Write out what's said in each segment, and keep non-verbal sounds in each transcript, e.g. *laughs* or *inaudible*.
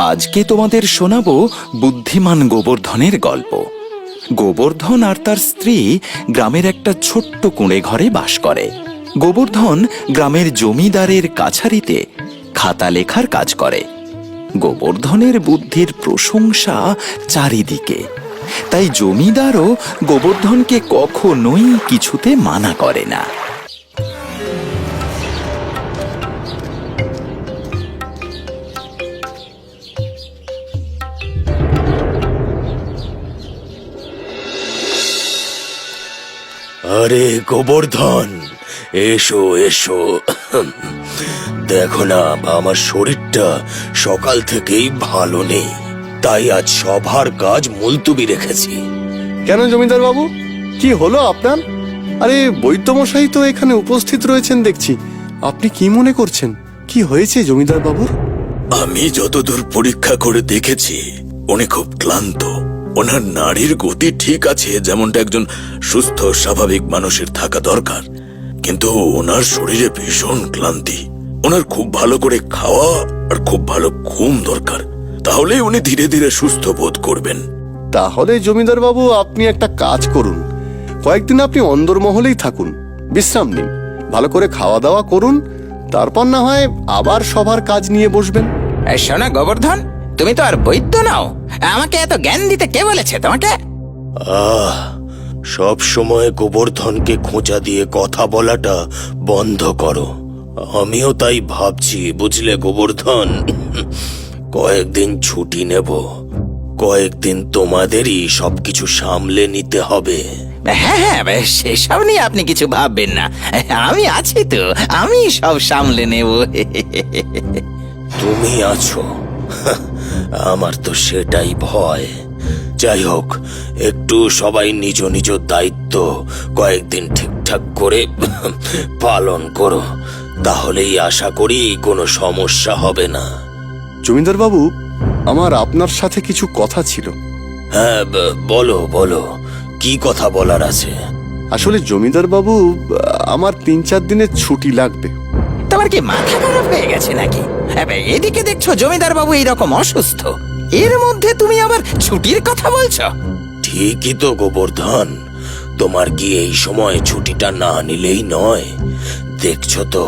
আজকে তোমাদের শোনাবো বুদ্ধিমান গোবর্ধনের গল্প। গোবর্ধন আর তার স্ত্রী গ্রামের একটা ছোট্ট কুঁড়ে ঘরে বাস করে। গোবর্ধন গ্রামের জমিদারের কাছারিতে খাতা লেখার কাজ করে। গোবর্ধনের বুদ্ধির প্রশংসা চারিদিকে। তাই জমিদারও গোবর্ধনকে কখনোই কিছুতে মানা করে না। আরে গোবর্ধন এসো এসো। দেখো না আমার শরীরটা সকাল থেকেই ভালো নেই। তাই আজ সভার কাজ মুলতুবি রেখেছি। কেন জমিদার বাবু? কি হলো আপনার? আরে বৈদ্যমশাই তো এখানে উপস্থিত রয়েছেন দেখছি। আপনি কি মনে করছেন? কি হয়েছে জমিদার বাবুর? আমি যতদূর পরীক্ষা করে দেখেছি উনি খুব ক্লান্ত। ওনার নারীর গতি ঠিক আছে যেমনটা একজন সুস্থ স্বাভাবিক মানুষের থাকা দরকার। কিন্তু ওনার শরীরে ভীষণ ক্লান্তি। ওনার খুব ভালো করে খাওয়া আর খুব ভালো ঘুম দরকার। তাহলে উনি ধীরে ধীরে সুস্থ বোধ করবেন। তাহলে জমিদার বাবু আপনি একটা কাজ করুন। কয়েকদিন আপনি অন্দরমহলেই থাকুন। বিশ্রাম নিন। ভালো করে খাওয়া দাওয়া করুন। তারপর না হয় আবার সবার কাজ নিয়ে বসবেন। এই শোনো গোবর্ধন তুমি তো আর বৈদ্য নাও। আমাকে এত জ্ঞান দিতে কে বলেছে তোমাকে? আহ সব সময় গোবর্ধনকে খোঁচা দিয়ে কথা বলাটা বন্ধ করো। আমিও তাই ভাবছি বুঝলে গোবর্ধন? কয়েকদিন ছুটি নেব। কয়েকদিন তোমাদেরই সবকিছু সামলে নিতে হবে। হ্যাঁ হ্যাঁ সেসব নিয়ে আপনি কিছু ভাববেন না। আমি আছি তো আমি সব সামলে নেব। তুমি আছো। আমার তো সেটাই ভয়। যাই হোক একটু সবাই নিজ নিজ দায়িত্ব কয়েকদিন ঠিকঠাক করে *laughs* পালন করো। তাহলেই আশা করি কোনো সমস্যা হবে না। জমিদার বাবু আমার আপনার সাথে কিছু কথা ছিল। হ্যাঁ বলো বলো। কি কথা বলার আছে? আসলে জমিদার বাবু আমার তিন চার দিনের ছুটি লাগবে। কি মাথা খারাপ হয়ে গেছে নাকি? এদিকে দেখছ জমিদার বাবু এইরকম অসুস্থ। এর মধ্যে তুমি আবার ছুটির কথা বলছো? ঠিকই তো গোবর্ধন। তোমার কি এই সময় ছুটিটা না নিলেই নয়? দেখছ তো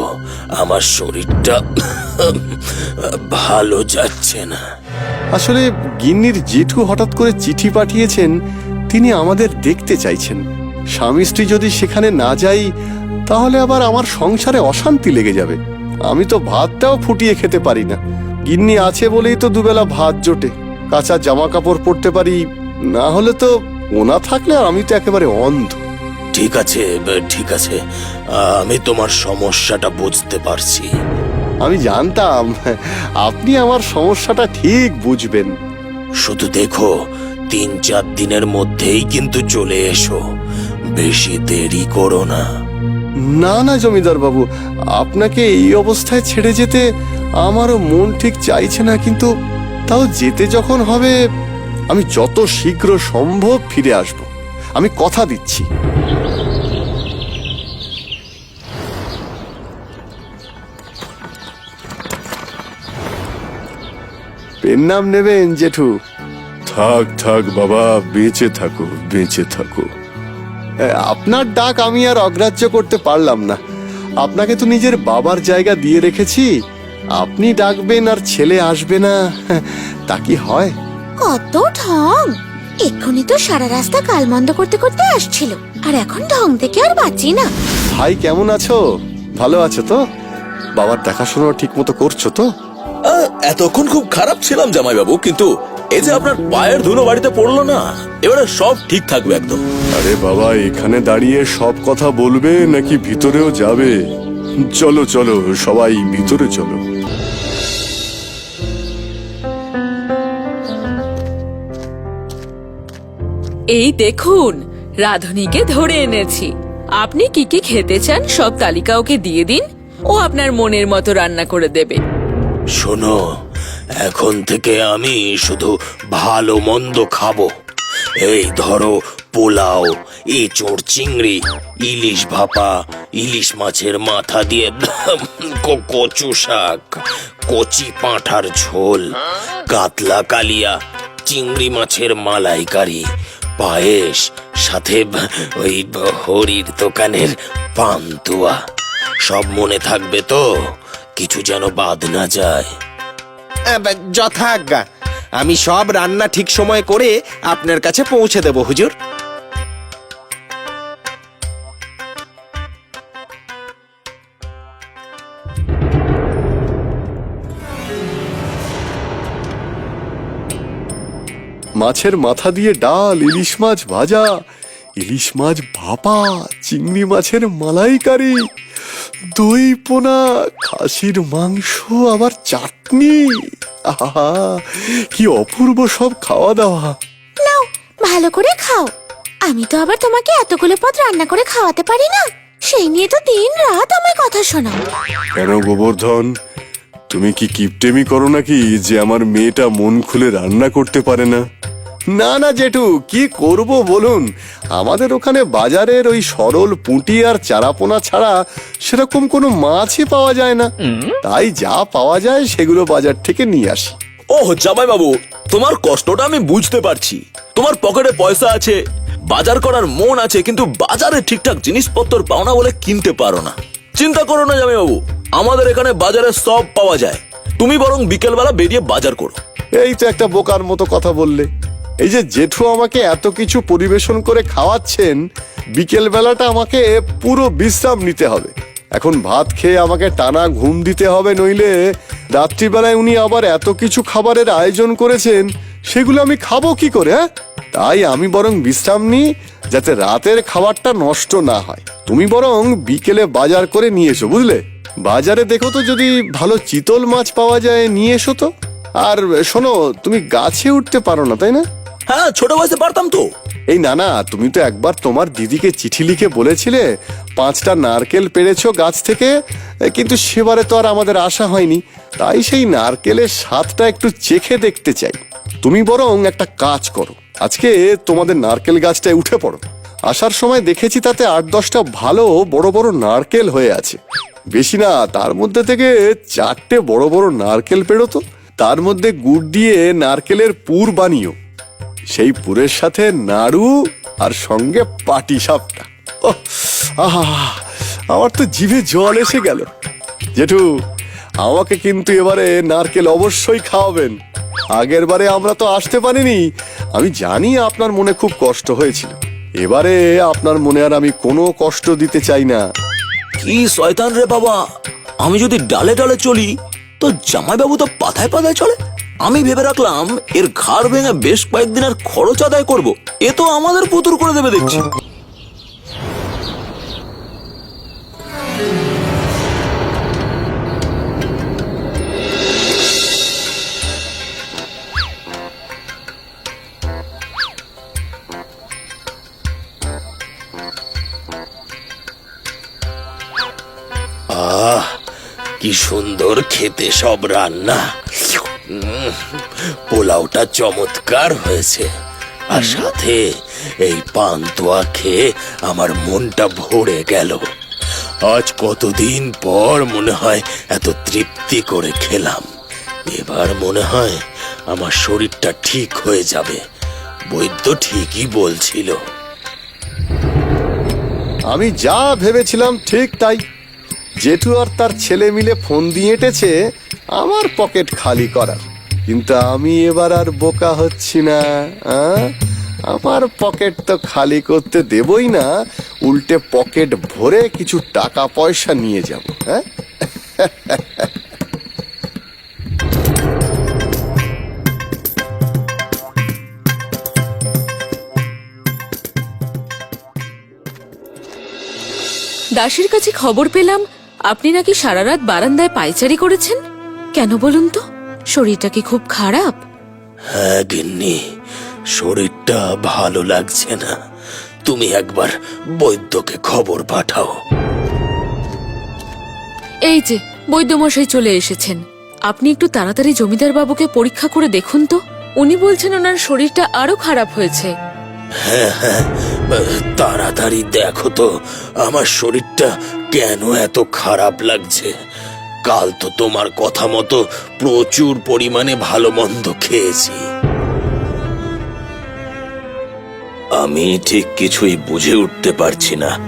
আমার শরীরটা ভালো যাচ্ছে না। আসলে গিন্নির জেঠু হঠাৎ করে চিঠি পাঠিয়েছেন তিনি আমাদের দেখতে চাইছেন। স্বামী স্ত্রী যদি সেখানে না যাই তাহলে আবার আমার সংসারে অশান্তি লেগে যাবে। আমি তো ভাতটাও ফুটিয়ে খেতে পারি না। গিন্নি আছে বলেই তো দুবেলা ভাত জোটে। কাঁচা জামা কাপড় পরতে পারি না হলে তো ওনা থাকলে আর আমি তো একেবারে অন্ধ। ঠিক আছে ঠিক আছে। আমি তোমার সমস্যাটা বুঝতে পারছি। আমি জানতাম আপনি আমার সমস্যাটা ঠিক বুঝবেন। শুধু দেখো তিন চার দিনের মধ্যেই কিন্তু চলে এসো। বেশি দেরি করো না। না না, জমিদার বাবু, আপনাকে এই অবস্থায় ছেড়ে যেতে আমারও মন ঠিক চাইছে না, কিন্তু তাও যেতে যখন হবে, আমি যত শীঘ্র সম্ভব ফিরে আসব। আমি কথা দিচ্ছি। পেন নাম নেবেন, জেঠু। থাক থাক, বাবা, বেঁচে থাকো বেঁচে থাকো। আপনার ডাক আমি আর অগ্রাহ্য করতে পারলাম না। আপনাকে তো নিজের বাবার জায়গা দিয়ে রেখেছি। আপনি ডাকবেন আর ছেলে আসবে না। *laughs* তা কি হয়? কত ঢং! এক্ষুনি তো সারা রাস্তা কালমন্দ করতে করতে আসছিল। আর এখন ঢং থেকে আর বাঁচি না। ভাই কেমন আছো? ভালো আছো তো? বাবার দেখাশোনা ঠিক মতো করছ তো? এতক্ষণ খুব খারাপ ছিলাম জামাইবাবু কিন্তু এই যে আপনার পায়ের ধুলো বাড়িতে পড়ল না এবারে সব ঠিক থাকবে একদম। আরে বাবা এখানে দাঁড়িয়ে সব কথা বলবে নাকি ভিতরেও যাবে? চলো চলো সবাই ভিতরে চলো। এই দেখুন রাধুনীকে ধরে এনেছি। আপনি কি কি খেতে চান সব তালিকা ওকে দিয়ে দিন ও আপনার মনের মতো রান্না করে দেবে। শোনো এখন থেকে আমি শুধু ভালো মন্দ খাব। এই ধরো পোলাও, এঁচোড়, চিংড়ি, ইলিশ ভাপা, ইলিশ মাছের মাথা দিয়ে *laughs* কচু শাক, কচি পাঁঠার ঝোল, কাতলা কালিয়া, চিংড়ি মাছের মালাইকারি, পায়েস, সাথে ওই হরির দোকানের পান্তুয়া। সব মনে থাকবে তো? কিছু যেন বাদ না যায়। যথাজ্ঞা। আমি সব রান্না ঠিক সময় করে আপনার কাছে পৌঁছে দেব, হুজুর। মাছের মাথা দিয়ে ডাল, ইলিশ মাছ ভাজা, ইলিশ মাছ ভাপা, চিংড়ি মাছের মালাইকারি দই পোনা খাসির মাংস আবার চাটনি। আহা কি অপূর্ব সব খাওয়া দাওয়া নাও ভালো করে খাও। আমি তো আবার তোমাকে এতগুলো পদ রান্না করে খাওয়াতে পারি না। সেই নিয়ে তো দিন রাত আমায় কথা শোনাও। কেন গোবর্ধন? তুমি কি কিপটেমি করো নাকি যে আমার মেয়েটা মন খুলে রান্না করতে পারে না? না না জেঠু কি করব বলুন? আমাদের ওখানে বাজারের ওই সরল পুঁটি আর চারাপোনা ছাড়া সেরকম কোনো মাছই পাওয়া যায় না। তাই যা পাওয়া যায় সেগুলো বাজার থেকে নিয়ে আসি। ওহ জামাই বাবু তোমার কষ্টটা আমি বুঝতে পারছি। তোমার পকেটে পয়সা আছে বাজার করার মন আছে কিন্তু বাজারে ঠিকঠাক জিনিসপত্র পাও না বলে কিনতে পারো না। চিন্তা করো না জামাই বাবু আমাদের এখানে বাজারে সব পাওয়া যায়। তুমি বরং বিকেলবেলা বেরিয়ে বাজার করো। এই তো একটা বোকার মতো কথা বললে। এই যে জেঠু আমাকে এত কিছু পরিবেশন করে খাওয়াচ্ছেন বিকেল বেলাটা আমাকে পুরো বিশ্রাম নিতে হবে। এখন ভাত খেয়ে আমাকে টানা ঘুম দিতে হবে, নইলে রাত্রিবেলায় উনি আবার এত কিছু খাবারের আয়োজন করেছেন, সেগুলো আমি খাব কি করে হ্যাঁ? তাই আমি বরং বিশ্রাম নিই, যাতে রাতের খাবারটা নষ্ট না হয়। তুমি বরং বিকেলে বাজার করে নিয়ে এসো, বুঝলে? বাজারে দেখো তো যদি ভালো চিতল মাছ পাওয়া যায়, নিয়ে এসো তো। আর শোনো, তুমি গাছে উঠতে পারো না, তাই না? হ্যাঁ ছোট বয়সে পারতাম তো। এই না না তুমি তো একবার তোমার দিদিকে চিঠি লিখে বলেছিলে, পাঁচটা নারকেল পেড়েছো গাছ থেকে কিন্তু সেবারে তো আর আমাদের আশা হয়নি। তাই সেই নারকেলের স্বাদটা একটু চেখে দেখতে চাই। তুমি বরং একটা কাজ করো। আজকে তোমাদের নারকেল গাছটায় উঠে পড়ো। আসার সময় দেখেছি তাতে আট দশটা ভালো বড় বড় নারকেল হয়ে আছে। বেশি না, তার মধ্যে থেকে চারটে বড় বড় নারকেল পেড়ো তো। তার মধ্যে গুড় দিয়ে নারকেলের পুর বানিও। সেই পুরের সাথে নাড়ু আর সঙ্গে পাটি সাপটা আহা, আমার তো জিভে জল এসে গেল। জেঠু, আমাকে কিন্তু এবারে নারকেল অবশ্যই খাওয়াবেন। আগের বারে আমরা তো আসতে পারিনি। আমি জানি আপনার মনে খুব কষ্ট হয়েছিল। এবারে আপনার মনে আর আমি কোনো কষ্ট দিতে চাই না। কি শয়তান রে বাবা! আমি যদি ডালে ডালে চলি, তো জামাই বাবু তো পাতায় পাতায় চলে? আমি ভেবে রাখলাম এর ঘাড় ভেঙে বেশ কয়েকদিন আর খরচ আদায় করব। এ তো আমাদের পুতুর করে দেবে দেখছি। আহ, কি সুন্দর খেতে সব রান্না। পোলাওটা চমৎকার হয়েছে। আর সাথে এই পান্তুয়া খেয়ে আমার মনটা ভরে গেল। আজ কতদিন পর মনে হয় এত তৃপ্তি করে খেলাম। এবার মনে হয় আমার শরীরটা ঠিক হয়ে যাবে। বৈদ্য ঠিকই বলছিল। আমি যা ভেবেছিলাম ঠিক তাই। জেঠু আর তার ছেলে মিলে ফোন দিয়ে এঁটেছে আমার পকেট খালি করার কিন্তু আমি এবার আর বোকা হচ্ছি না? আমার পকেট তো খালি করতে দেবই না, উল্টে পকেট ভরে কিছু টাকা পয়সা নিয়ে যাব হ্যাঁ? দাসের কাছে খবর পেলাম, আপনি নাকি সারা রাত বারান্দায় পায়চারি করেছেন? কেন বলুন তো? শরীরটা কি খুব খারাপ? হ্যাঁ গিন্নি শরীরটা ভালো লাগছে না। তুমি একবার বৈদ্যকে খবর পাঠাও। এই যে বৈদ্যমশাই চলে এসেছেন। আপনি একটু তাড়াতাড়ি জমিদার বাবুকে পরীক্ষা করে দেখুন তো। উনি বলছেন ওনার শরীরটা আরও খারাপ হয়েছে। হ্যাঁ হ্যাঁ তাড়াতাড়ি দেখো তো আমার শরীরটা কেন এত খারাপ লাগছে? কাল তো তোমার কথা মতো প্রচুর পরিমাণে ভালো মন্দ খেয়েছি। আমি ঠিক কিছুই বুঝে উঠতে পারছি না।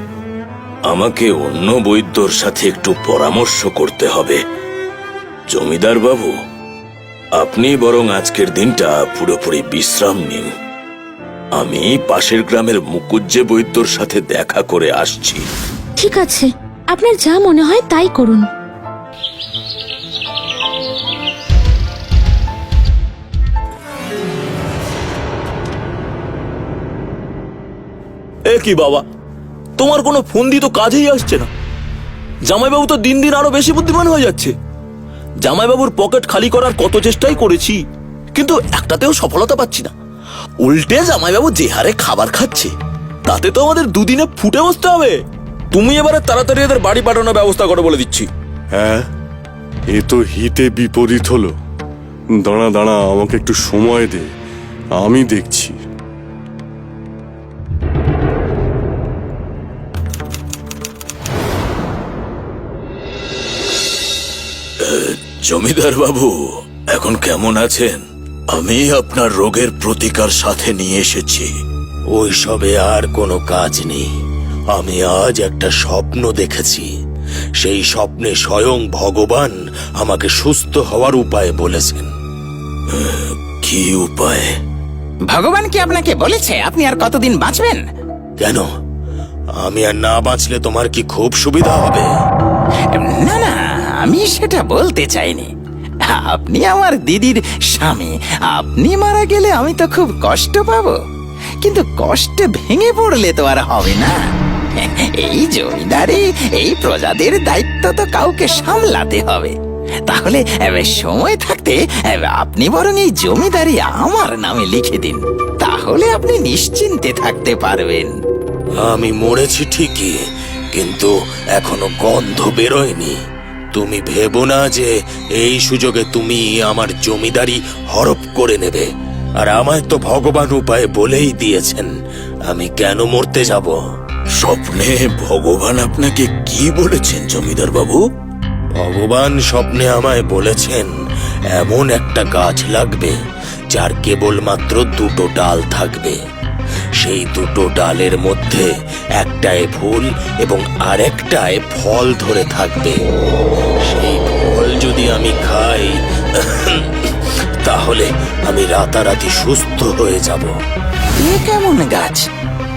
আমাকে অন্য বৈদ্যর সাথে একটু পরামর্শ করতে হবে। জমিদার বাবু, আপনি বরং আজকের দিনটা পুরোপুরি বিশ্রাম নিন। আমি পাশের গ্রামের মুকুজ্জে বৈদ্যর সাথে দেখা করে আসছি। ঠিক আছে। আপনার যা মনে হয় তাই করুন। এ কি বাবা? তোমার কোনো ফোন দিয়ে তো কাজেই আসছে না। জামাইবাবু তো দিন দিন আরও বেশি বুদ্ধিমান হয়ে যাচ্ছে। জামাইবাবুর পকেট খালি করার কত চেষ্টাই করেছি, কিন্তু একটাতেও সফলতা পাচ্ছি না। উল্টে জামাইবাবু যে হারে খাবার খাচ্ছে, তাতে তো আমাদের দুদিনে ফুটে বসতে হবে। তুমি এবারে তাড়াতাড়ি এদের বাড়ি পাঠানোর ব্যবস্থা করে বলে দিচ্ছি। হ্যাঁ এ তো হিতে বিপরীত হলো। দাঁড়া দাঁড়া, আমাকে একটু সময় দে। আমি দেখছি। জমিদার বাবু এখন কেমন আছেন? আমি আপনার রোগের প্রতিকার সাথে নিয়ে এসেছি। ওই সবে আর কোনো কাজ নেই। আমি আজ একটা স্বপ্ন দেখেছি। সেই স্বপ্নে স্বয়ং ভগবান আমাকে সুস্থ হওয়ার উপায় বলেছেন। কি উপায়? ভগবান কি আপনাকে বলেছে? আপনি আর কতদিন বাঁচবেন? কেন? আমি আর না বাঁচলে তোমার কি খুব সুবিধা হবে? আমি সেটা বলতে চাইনি। আপনি আমার দিদির স্বামী। আপনি মারা গেলে আমি তো খুব কষ্ট পাবো। কিন্তু কষ্টে ভেঙে পড়লে তো আর হবে না। এই জমিদারি, এই প্রজাদের দায়িত্ব তো কাউকে সামলাতে হবে। তাহলে সময় থাকতে আপনি বরং এই জমিদারি আমার নামে লিখে দিন। তাহলে আপনি নিশ্চিন্তে থাকতে পারবেন। আমি মরেছি ঠিকই, কিন্তু এখনও গন্ধ বেরোয়নি। তুমি ভেবো না যে এই সুযোগে তুমি আমার জমিদারি হরপ করে নেবে। আর আমায় তো ভগবান উপায় বলেই দিয়েছেন আমি কেন মরতে যাব? স্বপ্নে ভগবান আপনাকে কি বলেছেন জমিদার বাবু? ভগবান স্বপ্নে আমায় বলেছেন এমন একটা গাছ লাগবে যার কেবলমাত্র দুটো ডাল থাকবে। সেই দুটো ডালের মধ্যে একটায় ফুল এবং আরেকটায় ফল ধরে থাকবে। যদি আমি খাই তাহলে আমি রাতারাতি সুস্থ হয়ে যাব। এ কেমন গাছ?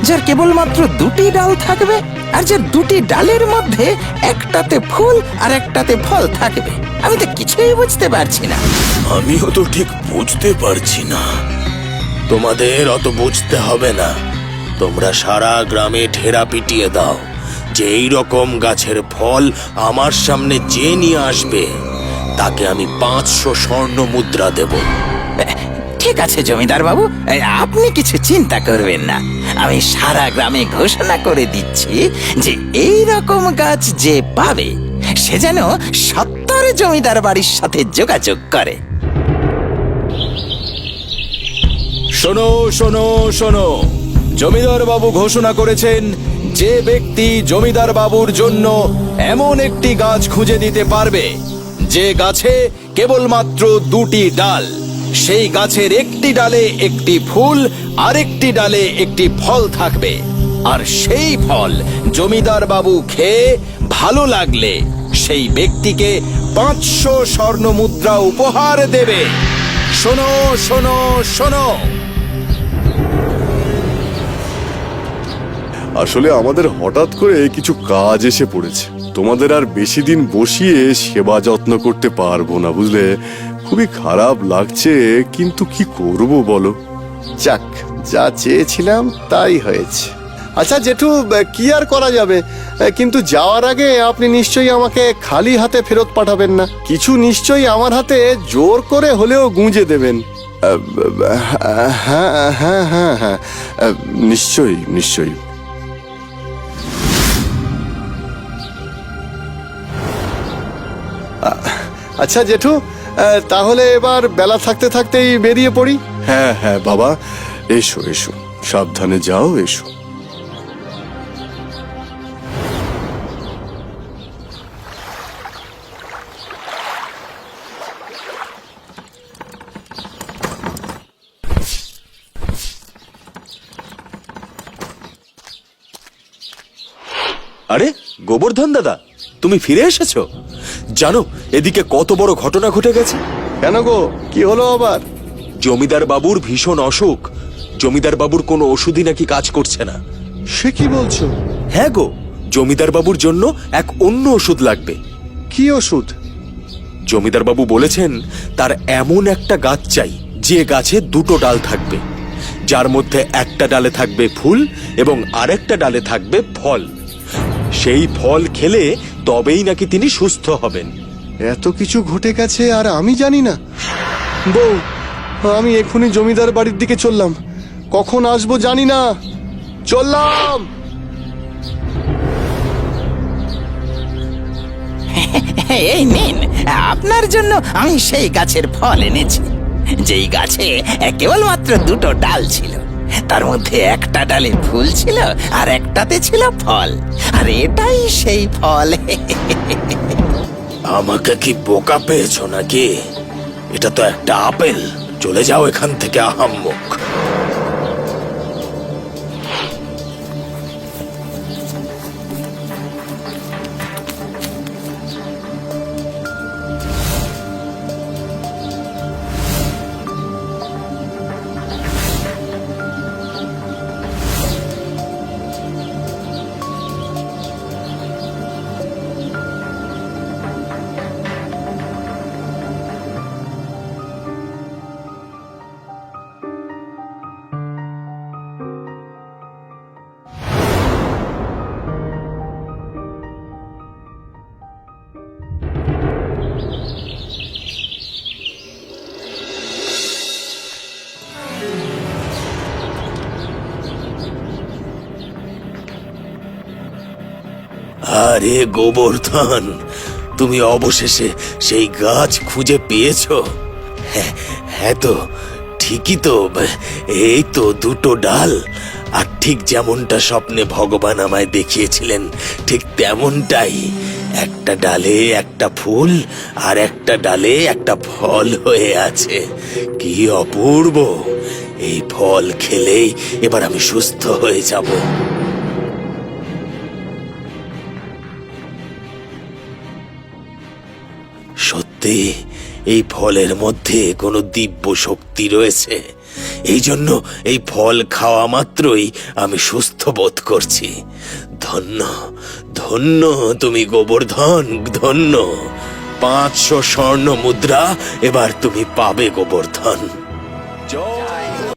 যার কেবলমাত্র দুটি ডাল থাকবে আর যার দুটি ডালের মধ্যে একটাতে ফুল আর একটাতে ফল থাকবে। আমি তো কিছুই বুঝতে পারছি না। আমিও তো ঠিক বুঝতে পারছি না। তোমাদের অত বুঝতে হবে না। তোমরা সারা গ্রামে ঠেরা পিটিয়ে দাও। যে এই রকম গাছের ফল আমার সামনে যে নিয়ে আসবে তাকে আমি পাঁচশো স্বর্ণ মুদ্রা দেব। ঠিক আছে জমিদার বাবু। আপনি কিছু চিন্তা করবেন না। আমি সারা গ্রামে ঘোষণা করে দিচ্ছি যে এই রকম গাছ যে পাবে সে যেন সত্তর জমিদার বাড়ির সাথে যোগাযোগ করে। শোনো শোনো শোনো। জমিদার বাবু ঘোষণা করেছেন যে ব্যক্তি জমিদার বাবুর জন্য এমন একটি গাছ খুঁজে দিতে পারবে। যে গাছে কেবলমাত্র দুটি ডাল, সেই গাছের একটি ডালে একটি ফুল, আরেকটি ডালে একটি ফল থাকবে। আর সেই ফল জমিদার বাবু খেয়ে ভালো লাগলে সেই ব্যক্তিকে পাঁচশো স্বর্ণ মুদ্রা উপহার দেবে। শোনো শোনো শোনো। আসলে আমাদের হঠাৎ করে কিছু কাজ এসে পড়েছে। তোমাদের আর বেশি দিন বসিয়ে সেবা যত্ন করতে পারব না বুঝলে? খুবই খারাপ লাগছে কিন্তু কি করব বলো? যাক যা চেয়েছিলাম তাই হয়েছে। আচ্ছা জেঠু কি আর করা যাবে? কিন্তু যাওয়ার আগে আপনি নিশ্চয়ই আমাকে খালি হাতে ফেরত পাঠাবেন না। কিছু নিশ্চয়ই আমার হাতে জোর করে হলেও গুঁজে দেবেন। হ্যাঁ হ্যাঁ হ্যাঁ হ্যাঁ নিশ্চয়ই নিশ্চয়ই। আচ্ছা জেঠু তাহলে এবার বেলা থাকতে থাকতেই বেরিয়ে পড়ি। হ্যাঁ হ্যাঁ বাবা। এসো এসো। সাবধানে যাও এসো। আরে গোবর্ধন দাদা তুমি ফিরে এসেছ? জানো এদিকে কত বড় ঘটনা ঘটে গেছে? কেন গো? কি হলো আবার? জমিদার বাবুর ভীষণ অসুখ। জমিদার বাবুর কোনো ওষুধই নাকি কাজ করছে না। সে কি বলছো? হ্যাঁ গো জমিদার বাবুর জন্য এক অন্য ওষুধ লাগবে। কি ওষুধ? জমিদার বাবু বলেছেন তার এমন একটা গাছ চাই যে গাছে দুটো ডাল থাকবে। যার মধ্যে একটা ডালে থাকবে ফুল এবং আরেকটা ডালে থাকবে ফল। সেই ফল খেলে তবেই নাকি তিনি সুস্থ হবেন। এত কিছু ঘটে গেছে আর আমি জানি না। বউ আমি এখনই জমিদার বাড়ির দিকে চললাম। কখন আসব জানি না। চললাম! *laughs* এই নিন আপনার জন্য আমি সেই গাছের ফল এনেছি। যেই গাছে কেবলমাত্র দুটো ডাল ছিল। তার মধ্যে একটা ডালে ফুল ছিল আর একটাতে ছিল ফল। আর এটাই সেই ফল। আমাকে কি বোকা পেয়েছ নাকি? এটা তো একটা আপেল। চলে যাও এখান থেকে, আহাম্মক। আরে গোবর্ধন, তুমি অবশেষে সেই গাছ খুঁজে পেয়েছ। হ্যাঁ হ্যাঁ তো, ঠিকই তো, এই তো দুটো ডাল। আর ঠিক যেমনটা স্বপ্নে ভগবান আমায় দেখিয়েছিলেন, ঠিক তেমনটাই। একটা ডালে একটা ফুল আর একটা ডালে একটা ফল হয়ে আছে। কি অপূর্ব! এই ফল খেলেই এবার আমি সুস্থ হয়ে যাব। এই ফলের মধ্যে কোনো দিব্য শক্তি রয়েছে। এই জন্য এই ফল খাওয়া মাত্রই আমি সুস্থ বোধ করছি। ধন্য ধন্য তুমি গোবর্ধন, ধন্য। পাঁচশো স্বর্ণ মুদ্রা এবার তুমি পাবে গোবর্ধন।